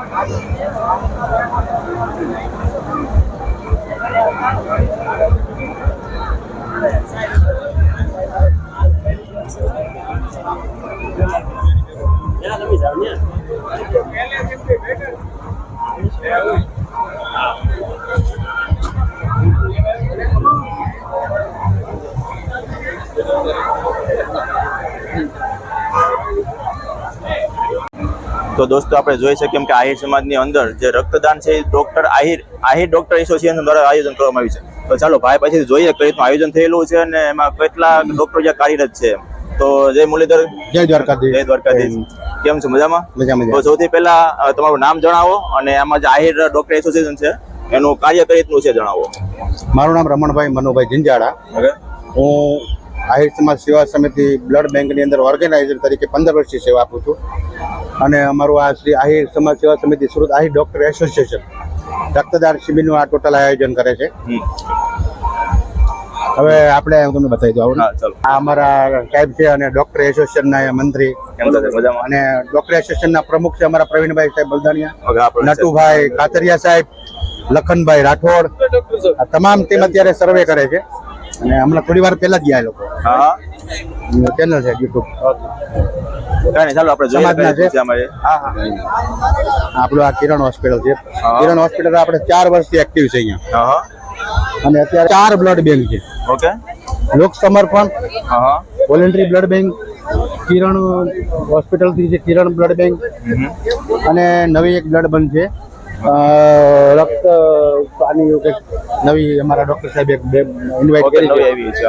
Yeah. તો દોસ્તો આપણે જોઈ શકીએ કે આહિર સમાજની અંદર જે રક્તદાન છે doctor Ahir Ahir doctor association દ્વારા આયોજન કરવામાં આવ્યું છે. તો ચાલો ભાઈ પછી જોઈએ કઈ રીતનું આયોજન થયેલું છે અને એમાં કેટલા ડોક્ટરો જ્યાં કાર્યરત છે તો જય મુરલીધર. જય દ્વારકાધીશ. જય દ્વારકાધીશ. કેમ છો? મજામાં? મજા મજા તો સૌથી પહેલા તમારું નામ જણાવો અને આમાં જે આહિર ડોક્ટર એસોસિએશન છે એનું કાર્ય કઈ રીતનું છે જણાવો? મારું નામ રમણભાઈ મનુભાઈ જિંજાડા હું આહિર સમાજ સેવા સમિતિ બ્લડ બેંકની અંદર ઓર્ગેનાઇઝર તરીકે પંદર વર્ષથી સેવા આપું છું. અને અમારું આ શ્રી આહિર સમાજ સેવા સમિતિ સુરત આહિર ડૉક્ટર એસોસિએશન રક્તદાન શિબિરનું આ ટોટલ આયોજન કરે છે. હવે આપણે તમને બતાવી દઉં આ અમારા સાહેબ છે અને ડોક્ટર એસોસિએશનના મંત્રી. અને ડોક્ટર એસોસિએશનના પ્રમુખ છે અમારા પ્રવીણભાઈ સાહેબ બલદાણિયા નટુભાઈ કાતરિયા સાહેબ લખનભાઈ રાઠોડ. તમામ ટીમ અત્યારે સર્વે કરે છે. અને હમણાં થોડી વાર પહેલા જ ગયા એ લોકો. હા. ચેનલ છે યુટ્યુબ કાંઈ ચાલો આપણે સમાજના છે. હા હા. આપણું આ કિરણ હોસ્પિટલ છે. કિરણ હોસ્પિટલ આપણે ચાર વર્ષથી એક્ટિવ છે અહીંયા. હા અને અત્યારે ચાર બ્લડ બેંક છે. Okay. Lok Samarpan voluntary blood bank Kiran હોસ્પિટલથી છે કિરણ બ્લડ બેંક અને નવી એક બ્લડ બંધ છે. રક્ત આની નવી અમારા ડોક્ટર સાહેબ એક ઇન્વાઇટ કરી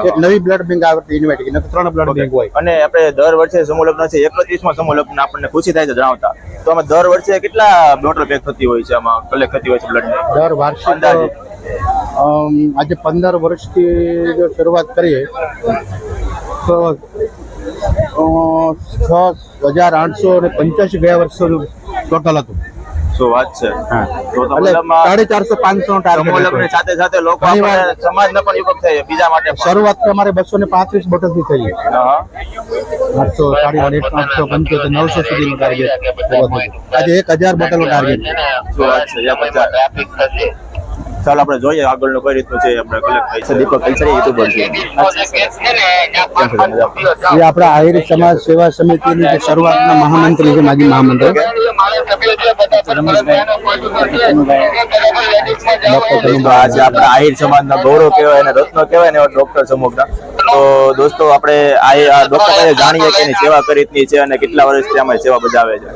એક નવી બ્લડ બેંક આ વખતે ઇન્વાઇટ કરી ત્રણ બ્લડ બેંક હોય. અને આપણે દર વર્ષે સમૂહ લગ્ન છે એકત્રીસમાં સમૂહ લગ્ન આપણને ખુશી થાય છે જણાવતા. તો અમે દર વર્ષે કેટલા બ્લોટર પેક થતી હોય છે આમાં કલેક્ટ થતી હોય છે બ્લડ દર વાર્ષિક આજે પંદર વર્ષથી જો શરૂઆત કરીએ તો છ હજાર આઠસો અને પંચ્યાસી ગયા વર્ષોનું ટોટલ હતું. શું વાત છે. તો સાડી ચારસો પાંચસો ટાર્ગેટ સાથે સાથે લોકો સમાજ વાર- પણ યુવક થાય બીજા માટે શરૂઆત તો અમારે બસો ને પાંત્રીસ બોટલથી થઈ હા આઠસો સાડી આઠસો પંચોતેર નવસો સુધીનું ટાર્ગેટ આજે એક હજાર બોટલ ટાર્ગેટ શું વાત છે. ચાલો આપણે જોઈએ આગળનું કઈ રીતનું છે આપણે કલેક્ટ થઈ છે. દીપક કલ્ચરી યુટ્યુબર છે એ આપણા આહિર સમાજ સેવા સમિતિની જે શરૂઆતના મહામંત્રી છે માજી મહામંત્રી. આજે આપણે આહિર સમાજના ગૌરવ કહેવાય અને રત્ન કહેવાય ને એવા ડોક્ટર સમૂહના. તો દોસ્તો આપણે આ આ ડોક્ટર જાણીએ કે એની સેવા કરી રીતની છે અને કેટલા વર્ષથી આમાં સેવા બજાવે છે.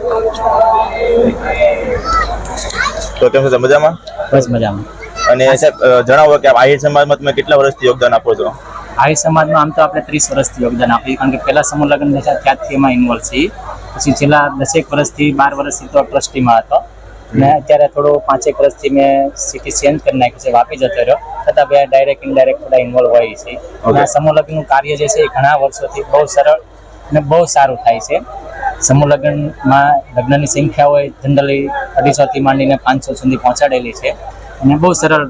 તો કેમ છો મજામાં? બસ મજામાં. અને સાહેબ જણાવો કે આહિર સમાજમાં તમે કેટલા વર્ષથી યોગદાન આપો છો? આહિર સમાજમાં આમ તો આપણે ત્રીસ વર્ષથી યોગદાન આપીએ કારણ કે પહેલા સમૂહ લગ્ન થયા ત્યાંથી એમાં ઇન્વોલ્વ છીએ. પછી છેલ્લા દસેક વર્ષથી બાર વર્ષથી તો ટ્રસ્ટીમાં હતો. મેં અત્યારે થોડો પાંચેક વર્ષથી મેં સિટી ચેન્જ કરી નાખ્યું છે વાપી જતો રહ્યો. છતાં બે ડાયરેક્ટ ઇનડાયરેક્ટ થોડા ઇન્વોલ્વ હોય છે. અને સમૂહ લગ્નનું કાર્ય જે છે એ ઘણા વર્ષોથી બહુ સરળ અને બહુ સારું થાય છે. સમૂહ લગ્નમાં લગ્નની સંખ્યા હોય જનરલી અઢીસોથી માંડીને પાંચસો સુધી પહોંચાડેલી છે. અને બહુ સરળ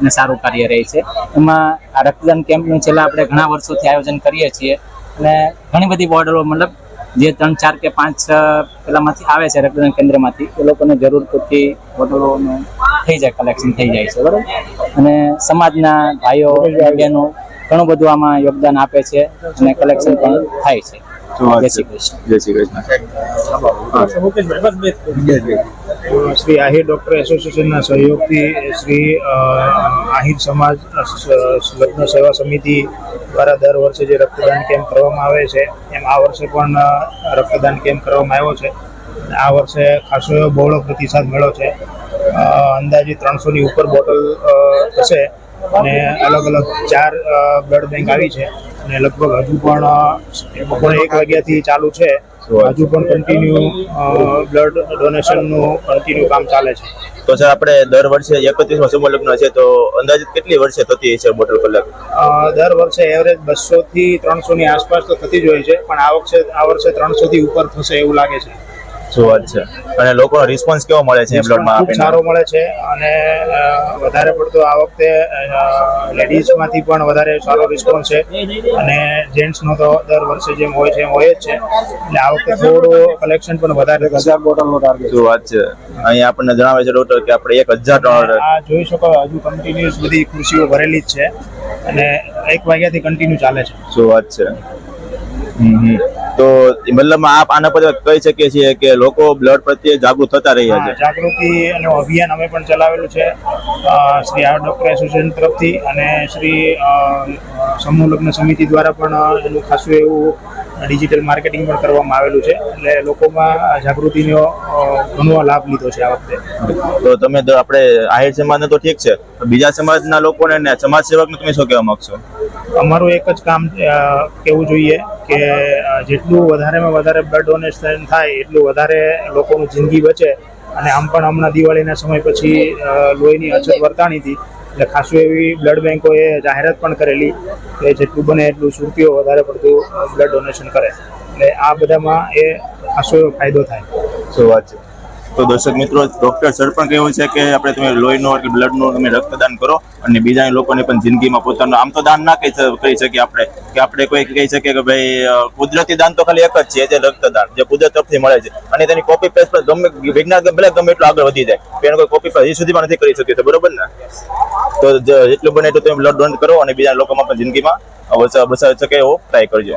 અને સારું કાર્ય રહે છે. એમાં આ રક્તદાન કેમ્પનું છેલ્લા આપણે ઘણા વર્ષોથી આયોજન કરીએ છીએ અને ઘણી બધી બોર્ડરો મતલબ જે ત્રણ, ચાર કે પાંચ પેલામાંથી આવે છે રક્તદાન કેન્દ્રમાંથી, એ લોકોને જરૂર પૂરતી બોટલોનું થઈ જાય કલેક્શન થઈ જાય છે, બરાબર? અને સમાજના ભાઈઓ, બહેનો ઘણું બધું આમાં યોગદાન આપે છે અને કલેક્શન પણ થાય છે. જય શ્રી કૃષ્ણ. જય શ્રી કૃષ્ણ. શ્રી આહિર ડોક્ટર એસોસિએશનના સહયોગથી શ્રી આહિર સમાજ લગ્ન સેવા સમિતિ દ્વારા દર વર્ષે જે રક્તદાન કેમ્પ કરવામાં આવે છે એમ આ વર્ષે પણ રક્તદાન કેમ્પ કરવામાં આવ્યો છે. અને આ વર્ષે ખાસો એવો બહોળો પ્રતિસાદ મળ્યો છે. અંદાજે ત્રણસોની ઉપર બોટલ થશે અને અલગ અલગ ચાર બ્લડ બેંક આવી છે. અને લગભગ હજુ પણ બપોરે એક વાગ્યાથી ચાલુ છે. હજુ પણ કન્ટિન્યુ બ્લડ ડોનેશનનું કન્ટિન્યુ કામ ચાલે છે. તો સર આપણે દર વર્ષે એકત્રીસમાં સમૂહ લગ્ન છે તો અંદાજિત કેટલી વર્ષે થતી છે બોટલ કલાક દર વર્ષે એવરેજ બસો થી ત્રણસો ની આસપાસ તો થતી જ હોય છે પણ આ વર્ષે આ વર્ષે ત્રણસો થી ઉપર થશે એવું લાગે છે. શું વાત છે. અને લોકોનો રિસ્પોન્સ કેવો મળે છે બ્લડમાં ખૂબ આપીને? સારો મળે છે અને વધારે પડતો આ વખતે લેડીઝમાંથી પણ વધારે સારો રિસ્પોન્સ છે. અને જેન્ટ્સનો તો દર વર્ષે જેમ હોય છે એમ હોય જ છે. એટલે આ વખતે થોડું કલેક્શન પણ વધારે હજાર બોટલનો ટાર્ગેટ શું વાત છે. અહીંયા આપણને જણાવે છે ડોક્ટર કે આપણે એક હજાર ટન આ જોઈ શકો હજુ કન્ટિન્યુઅસ બધી ખુરશીઓ ભરેલી જ છે. અને એક વાગ્યાથી કન્ટિન્યુ ચાલે છે. શું વાત છે. તો મતલબ આપ આના પર કહી શકીએ છીએ કે લોકો બ્લડ પ્રત્યે જાગૃત થતા રહ્યા છે. જાગૃતિ અને અભિયાન અમે પણ ચલાવેલું છે. શ્રી આ ડોક્ટર એસોસિએશન તરફથી અને શ્રી સમૂહ લગ્ન સમિતિ દ્વારા પણ એનું ખાસું એવું ડિજિટલ માર્કેટિંગ પણ કરવામાં આવેલું છે. એટલે લોકોમાં જાગૃતિનો ઘણો લાભ લીધો છે આ વખતે. તો તમે આપણે આહિર સમાજને તો ઠીક છે બીજા સમાજના લોકોને સમાજ સેવકને તમે શું કહેવા માંગશો? અમારું એક જ કામ કહેવું કેવું જોઈએ કે જેટલું વધારેમાં વધારે બ્લડ ડોનેશન થાય, એટલું વધારે લોકોનું જિંદગી બચે. અને આમ પણ હમણાં દિવાળીના સમય પછી લોહીની અછત વર્તાણી હતી. એટલે ખાસું એવી બ્લડ બેંકોએ જાહેરાત પણ કરેલી કે જેટલું બને એટલું સુરતીઓ વધારે પડતું બ્લડ ડોનેશન કરે. એટલે આ બધામાં એ ખાસો ફાયદો થાય. શું વાત છે? તો દર્શક મિત્રો ડોક્ટર સર પણ કહેવું છે કે આપણે તમે લોહીનું એટલે બ્લડનું તમે રક્તદાન કરો અને બીજા લોકોને પણ જિંદગીમાં પોતાનું આમ તો દાન ના કહી કહી શકીએ આપણે, કે આપણે કોઈ કહી શકીએ કે ભાઈ કુદરતી દાન તો ખાલી એક જ છે જે રક્તદાન, જે કુદરત તરફથી મળે છે. અને તેની કોપી પેસ્ટ પર ગમે, વિજ્ઞાન ભલે ગમે એટલું આગળ વધી જાય. એનો કોઈ કોપી પેસ્ટ હજી સુધીમાં નથી કરી શક્યું બરોબર ને? તો જેટલું બને એટલું તમે બ્લડ ડોનેટ કરો અને બીજા લોકોમાં પણ જિંદગીમાં બચાવી શકે એવો ટ્રાય કરજો.